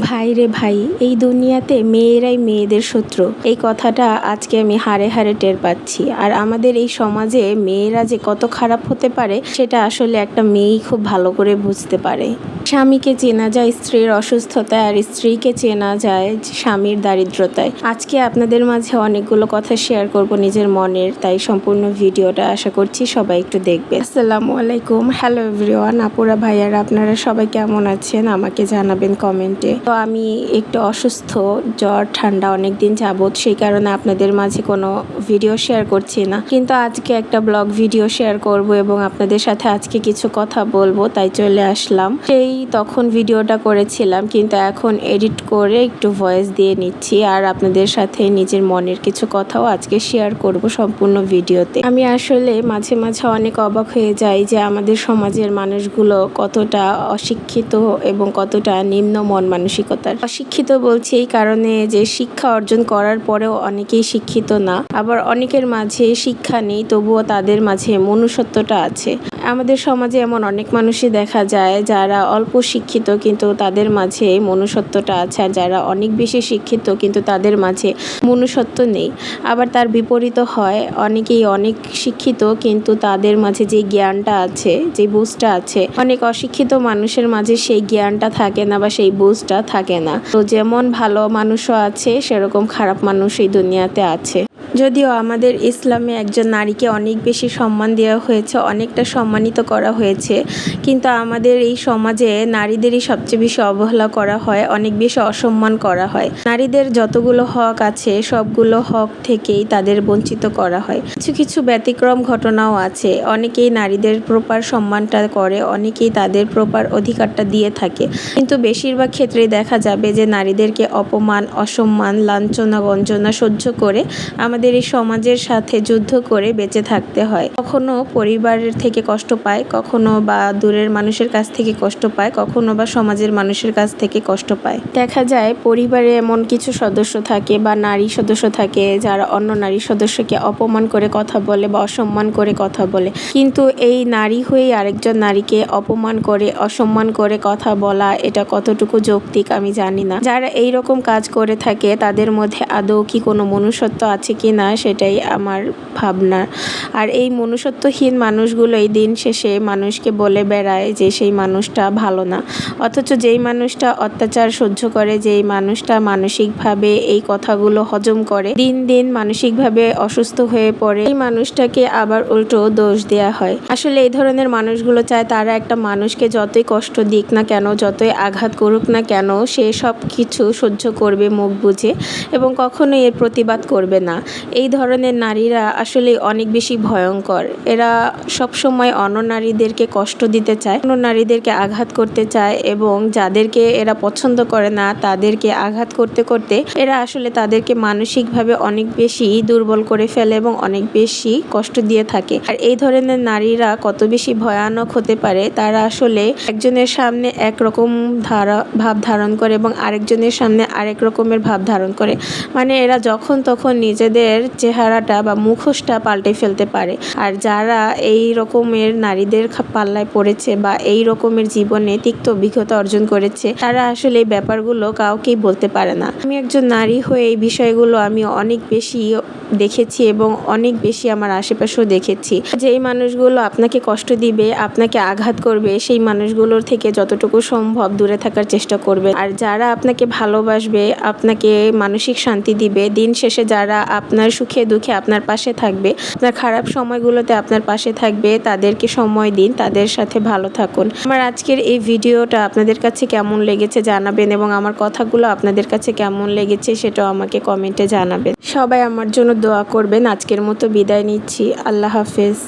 ভাই রে ভাই, এই দুনিয়াতে মেয়েরাই মেয়েদের শত্রু। এই কথাটা আজকে আমি হারে হারে টের পাচ্ছি। আর আমাদের এই সমাজে মেয়েরা যে কত খারাপ হতে পারে, সেটা আসলে একটা মেয়েই খুব ভালো করে বুঝতে পারে। স্বামীকে চেনা যায়, স্ত্রীর অসুস্থতায় আর স্ত্রীকে চেনা যায় স্বামীর দারিদ্রতায়। আজকে আপনাদের মাঝে অনেকগুলো কথা শেয়ার করব নিজের মনের, তাই সম্পূর্ণ ভিডিওটা আশা করছি সবাই একটু দেখবে আসসালামু আলাইকুম। হ্যালো এভরিওয়ান আপুরা ভাইয়ারা, আপনারা সবাই কেমন আছেন? আমাকে জানাবেন কমেন্টে তো আমি একটু অসুস্থ, জ্বর, ঠান্ডা অনেক দিন যাবত সেই কারণে আপনাদের মাঝে কোনো ভিডিও শেয়ার করছি না। কিন্তু আজকে একটা ব্লগ ভিডিও শেয়ার করব এবং আপনাদের সাথে আজকে কিছু কথা বলব, তাই চলে আসলাম। সেই তখন ভিডিওটা করেছিলাম, কিন্তু এখন এডিট করে একটু ভয়েস দিয়ে নিচ্ছি আর আপনাদের সাথে নিজের মনের কিছু কথাও আজকে শেয়ার করব সম্পূর্ণ ভিডিওতে। আমি আসলে মাঝে মাঝে অনেক অবাক হয়ে যাই যে আমাদের সমাজের মানুষগুলো কতটা অশিক্ষিত এবং কতটা নিম্ন মন মানসিকতার। অশিক্ষিত বলছি এই কারণে যে শিক্ষা অর্জন করার পরেও অনেকেই শিক্ষিত না, আবার অনেকের মাঝে শিক্ষা নেই, তবুও তাদের মাঝে মনুষ্যত্বটা আছে। আমাদের সমাজে এমন অনেক মানুষই দেখা যায় যারা অল্প শিক্ষিত, কিন্তু তাদের মাঝে মনুষ্যত্বটা আছে। আর যারা অনেক বেশি শিক্ষিত, কিন্তু তাদের মাঝে মনুষ্যত্ব নেই। আবার তার বিপরীত হয়, অনেকেই অনেক শিক্ষিত, কিন্তু তাদের মাঝে যে জ্ঞানটা আছে, যে বুঝটা আছে, অনেক অশিক্ষিত মানুষের মাঝে সেই জ্ঞানটা থাকে না বা সেই বুঝটা থাকে না। তো যেমন ভালো মানুষও আছে, সেরকম খারাপ মানুষ এই দুনিয়াতে আছে। যদিও আমাদের ইসলামে একজন নারীকে অনেক বেশি সম্মান দেওয়া হয়েছে, অনেকটা সম্মানিত করা হয়েছে। কিন্তু আমাদের এই সমাজে নারীদেরই সবচেয়ে বেশি অবহেলা করা হয়, অনেক বেশি অসম্মান করা হয়। নারীদের যতগুলো হক আছে, সবগুলো হক থেকেই তাদের বঞ্চিত করা হয়। কিছু কিছু ব্যতিক্রম ঘটনাও আছে। অনেকেই নারীদের প্রপার সম্মানটা করে, অনেকেই তাদের প্রপার অধিকারটা দিয়ে থাকে। কিন্তু বেশিরভাগ ক্ষেত্রেই দেখা যাবে যে নারীদেরকে অপমান, অসম্মান, লাঞ্ছনা, গঞ্জনা সহ্য করে আমাদের এই সমাজের সাথে যুদ্ধ করে বেঁচে থাকতে হয়। কখনো পরিবারের থেকে কষ্ট পায়, কখনো বা দূরের মানুষের কাছ থেকে কষ্ট পায়, কখনো বা সমাজের মানুষের কাছ থেকে কষ্ট পায়। দেখা যায় পরিবারে এমন কিছু সদস্য থাকে বা নারী সদস্য থাকে যারা অন্য নারী সদস্যকে অপমান করে কথা বলে বা অসম্মান করে কথা বলে। কিন্তু এই নারী হয়েই আরেকজন নারীকে অপমান করে, অসম্মান করে কথা বলা, এটা কতটুকু যৌক্তিক আমি জানি না। যারা এই রকম কাজ করে থাকে, তাদের মধ্যে আদৌ কি কোনো মনুষ্যত্ব আছে কি না, সেটাই আমার ভাবনা। আর এই মনুষ্যত্বহীন মানুষগুলোই দিন শেষে মানুষকে বলে বেড়ায় যে সেই মানুষটা ভালো না। অথচ যেই মানুষটা অত্যাচার সহ্য করে, যেই মানুষটা মানসিকভাবে এই কথাগুলো হজম করে, দিন দিন মানসিকভাবে অসুস্থ হয়ে পড়ে, এই মানুষটাকে আবার উল্টো দোষ দেয়া হয়। আসলে এই ধরনের মানুষগুলো চায় তারা একটা মানুষকে যতই কষ্ট দিক না কেন, যতই আঘাত করুক না কেন, সে সব কিছু সহ্য করবে মুখ বুঝে এবং কখনোই এর প্রতিবাদ করবে না। এই ধরনের নারীরা আসলে অনেক বেশি ভয়ঙ্কর। এরা সবসময় অন্য নারীদেরকে কষ্ট দিতে চায়, অন্য নারীদেরকে আঘাত করতে চায় এবং যাদেরকে এরা পছন্দ করে না, তাদেরকে আঘাত করতে করতে এরা আসলে তাদেরকে মানসিকভাবে অনেক বেশি দুর্বল করে ফেলে এবং অনেক বেশি কষ্ট দিয়ে থাকে। আর এই ধরনের নারীরা কত বেশি ভয়ানক হতে পারে, তারা আসলে একজনের সামনে একরকম ধারা, ভাব ধারণ করে এবং আরেকজনের সামনে আরেক রকমের ভাব ধারণ করে। মানে এরা যখন তখন নিজেদের চেহারাটা বা মুখোশটা পাল্টে ফেলতে পারে। আর যারা এই রকমের নারীদের পাল্লায় পড়েছে বা এই রকমের জীবনে তিক্ত অভিজ্ঞতা অর্জন করেছে, তারা আসলে এই ব্যাপারগুলো কাউকেই বলতে পারে না। আমি একজন নারী হয়ে এই বিষয়গুলো আমি অনেক বেশি দেখেছি এবং অনেক বেশি আমার আশেপাশেও দেখেছি। যেই মানুষগুলো আপনাকে কষ্ট দিবে, আপনাকে আঘাত করবে, সেই মানুষগুলোর থেকে যতটুকু সম্ভব দূরে থাকার চেষ্টা করবে। আর যারা আপনাকে ভালোবাসবে, আপনাকে মানসিক শান্তি দিবে, দিন শেষে যারা আপনার সুখে দুঃখে আপনার পাশে থাকবে। আপনার খারাপ সময়গুলোতে আপনার পাশে থাকবে। তাদেরকে সময় দিন, তাদের সাথে ভালো থাকুন। আমার আজকের এই ভিডিওটা আপনাদের কাছে কেমন লেগেছে জানাবেন এবং আমার কথাগুলো আপনাদের কাছে কেমন লেগেছে সেটাও আমাকে কমেন্টে জানাবেন। সবাই আমার জন্য দোয়া করবেন। আজকের মতো বিদায় নিচ্ছি। আল্লাহ হাফেজ।